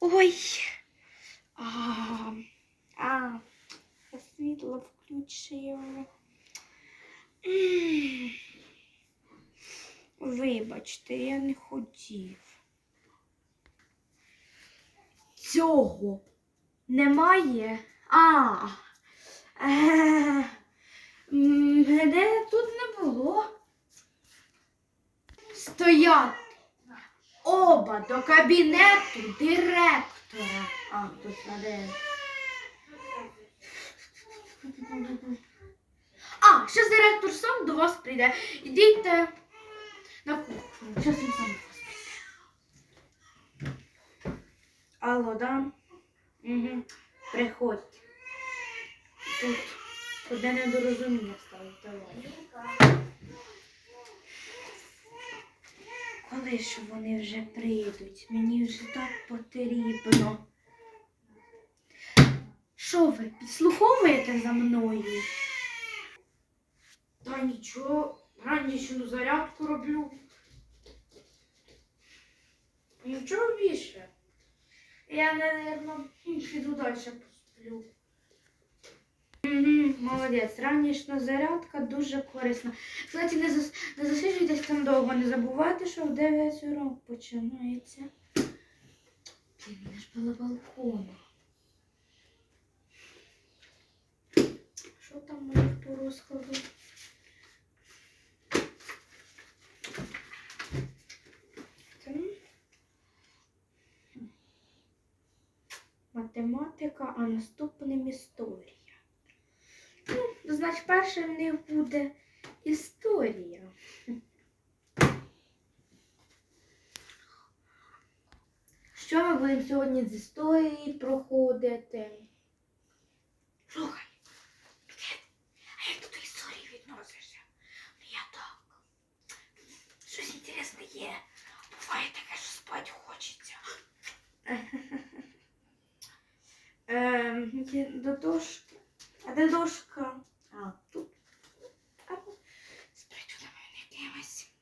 Ой. А, а, світло включив. Вибачте, я не хотів. Цього немає. А. Е, мене тут не було. Стояти. Оба до кабінету директора. А, тут де. А, зараз директор сам до вас прийде. Ідіть на кухню. Зараз він сам до вас прийде. Алло, да? Угу. Приходьте. Тут одне недорозуміння стало. Давай. Коли ж вони вже прийдуть? Мені вже так потрібно. Що ви, підслуховуєте за мною? Та нічого, раннічну зарядку роблю. Нічого більше. Я, напевно, піду далі посплю. Угу, молодець, ранішня зарядка дуже корисна. Кстати, не, зас... не засиджуйтесь там довго, не забувайте, що в 9 урок починається. Блін, мене ж було балкона. Що там них по розкладу? Математика, а наступним історія. Ну, значить, перше в них буде історія. Що ми будемо сьогодні з історії проходити? Слухай, а як до історії відносишся? Ну я так. Щось інтересне є. Буває таке, що спать хочеться. Є до. А де дошка? А, тут. А, спрячу на мене якимось.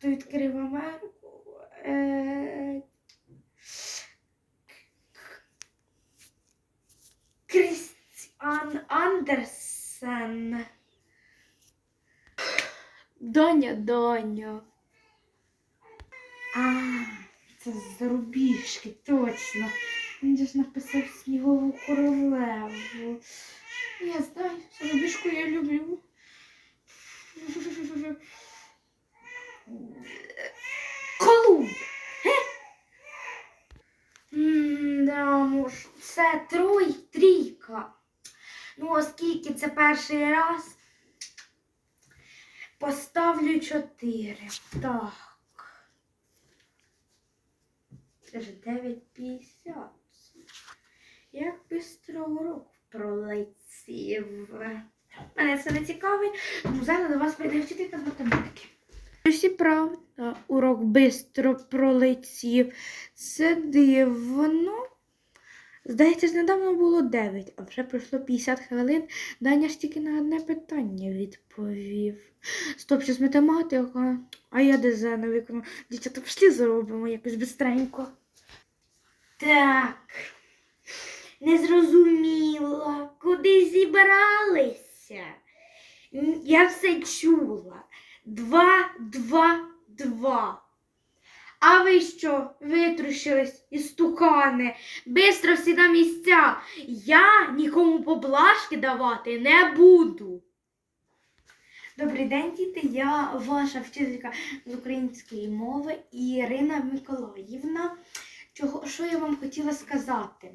Хто відкрив Америку? Е... Крістіан Андерсен. Доня, доня. А, це з зарубіжки, точно. Він же ж написав снігову королеву. Я знаю, зарубіжку я люблю. Трой, трійка. Ну, оскільки це перший раз, поставлю чотири. Так. Це ж 9,50. Як бистро урок пролетів. Мене це не цікавить, тому зараз до вас прийде вчителька з математики. Всі правда, урок бистро пролетів. Це дивно. Здається, ж недавно було 9, а вже пройшло 50 хвилин. Даня ж тільки на одне питання відповів. Стоп, щось математика, а я ДЗ не виконав. Дівчата, пішли зробимо якось бистренько. Так. Не зрозуміла, куди зібралися. Я все чула. Два, два, два. А ви що, витрушились істукани? Бистро всі на місця. Я нікому поблажки давати не буду. Добрий день, діти. Я ваша вчителька з української мови Ірина Миколаївна. Чого, що я вам хотіла сказати?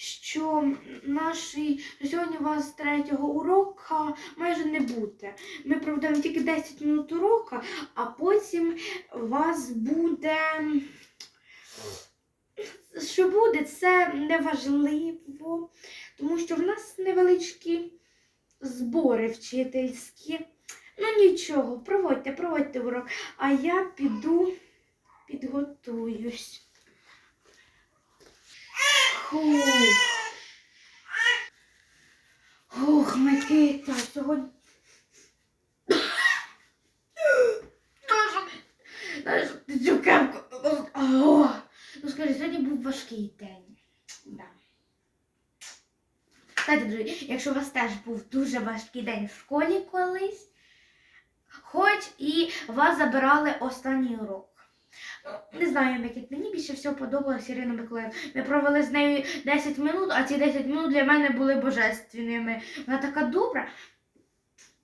Що нашій сьогодні у вас третього урока майже не буде. Ми проведемо тільки 10 минут урока, а потім у вас буде. Що буде, це неважливо, тому що в нас невеличкі збори вчительські. Ну нічого, проводьте, проводьте урок, а я піду підготуюсь. Хух. Ох, Микита, сьогодні. Цю кепку. скажи, сьогодні був важкий день. Да. Кстати, друзі, якщо у вас теж був дуже важкий день в школі колись, хоч і вас забирали останній урок. Не знаю, як мені більше всього подобалася Ірина Миколаївна. Ми провели з нею 10 минут, а ці 10 минут для мене були божественними. Вона така добра.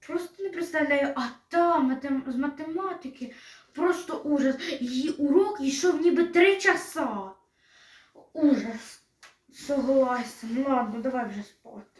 Просто не представляю, а там з математики просто ужас. Її урок йшов ніби 3 часа. Ужас. Согласен. Ладно, давай вже спати.